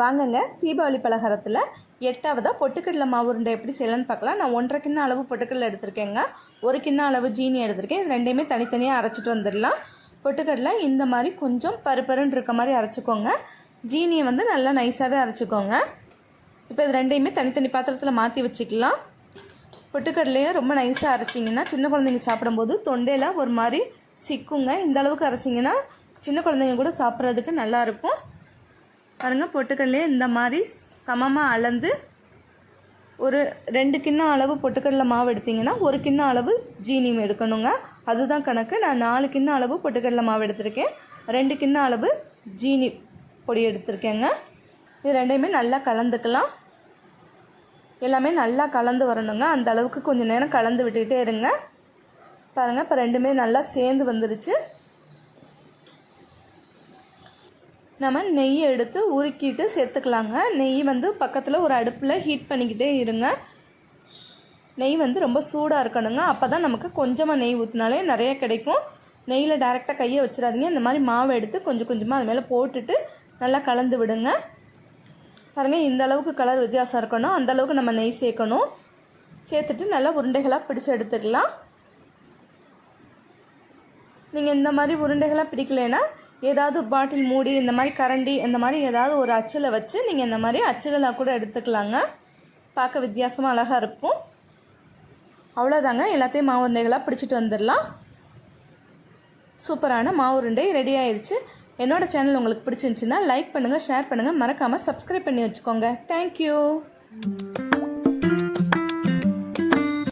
வாங்கங்க தீபாவளி பலகாரத்தில் எட்டாவதாக பொட்டுக்கடலை மாவு உருண்டை எப்படி செய்யலாம்னு பார்க்கலாம். நான் ஒன்றரை கிண்ண அளவு பொட்டுக்கடலை எடுத்திருக்கேங்க. ஒரு கிண்ண அளவு ஜீனி எடுத்திருக்கேன். இது ரெண்டையுமே தனித்தனியாக அரைச்சிட்டு வந்துடலாம். பொட்டுக்கடலை இந்த மாதிரி கொஞ்சம் பருப்பருன்னு இருக்க மாதிரி அரைச்சிக்கோங்க. ஜீனியை வந்து நல்லா நைஸாகவே அரைச்சிக்கோங்க. இப்போ இது ரெண்டையுமே தனித்தனி பாத்திரத்தில் மாற்றி வச்சுக்கலாம். பொட்டுக்கடலையை ரொம்ப நைஸாக அரைச்சிங்கன்னா சின்ன குழந்தைங்க சாப்பிடும்போது தொண்டையில் ஒரு மாதிரி சிக்குங்க. இந்த அளவுக்கு அரைச்சிங்கன்னா சின்ன குழந்தைங்க கூட சாப்பிட்றதுக்கு நல்லாயிருக்கும் பாருங்கள் பொட்டுக்கடலையே இந்த மாதிரி சமமாக அளந்து ஒரு ரெண்டு கிண்ணம் அளவு பொட்டுக்கடலை மாவு எடுத்திங்கன்னா ஒரு கிண்ணம் அளவு ஜீனியும் எடுக்கணுங்க. அதுதான் கணக்கு. நான் நாலு கிண்ணம் அளவு பொட்டுக்கடலை மாவு எடுத்திருக்கேன். ரெண்டு கிண்ணம் அளவு ஜீனி பொடி எடுத்திருக்கேங்க. இது ரெண்டையுமே நல்லா கலந்துக்கலாம். எல்லாமே நல்லா கலந்து வரணுங்க. அந்த அளவுக்கு கொஞ்சம் நேரம் கலந்து விட்டுக்கிட்டே இருங்க. பாருங்கள் இப்போ ரெண்டுமே நல்லா சேர்ந்து வந்துருச்சு. நம்ம நெய் எடுத்து உருக்கிட்டு சேர்த்துக்கலாங்க. நெய் வந்து பக்கத்தில் ஒரு அடுப்பில் ஹீட் பண்ணிக்கிட்டே இருங்க. நெய் வந்து ரொம்ப சூடாக இருக்கணுங்க. அப்போ தான் நமக்கு கொஞ்சமாக நெய் ஊற்றினாலே நிறைய கிடைக்கும். நெய்யில் டேரெக்டாக கையை வச்சிடாதீங்க. இந்த மாதிரி மாவை எடுத்து கொஞ்சம் கொஞ்சமாக அது மேலே போட்டுட்டு நல்லா கலந்து விடுங்க. பாருங்கள் இந்த அளவுக்கு கலர் வித்தியாசம் இருக்கணும். அந்த அளவுக்கு நம்ம நெய் சேர்க்கணும். சேர்த்துட்டு நல்லா உருண்டைகளாக பிடிச்சு எடுத்துக்கலாம். நீங்கள் இந்த மாதிரி உருண்டைகளாக பிடிக்கலைன்னா ஏதாவது பாட்டில் மூடி இந்த மாதிரி கரண்டி இந்த மாதிரி ஏதாவது ஒரு அச்சில் வச்சு நீங்கள் இந்த மாதிரி அச்சுகளாக கூட எடுத்துக்கலாங்க. பார்க்க வித்தியாசமாக அழகாக இருக்கும். அவ்வளோதாங்க எல்லாத்தையும் மாவு உருண்டைகளாக பிடிச்சிட்டு வந்துடலாம். சூப்பரான மாவு உருண்டை ரெடி ஆயிடுச்சு என்னோடய சேனல் உங்களுக்கு பிடிச்சிருந்துச்சின்னா லைக் பண்ணுங்கள் ஷேர் பண்ணுங்கள் மறக்காமல் சப்ஸ்கிரைப் பண்ணி வச்சுக்கோங்க. தேங்க்யூ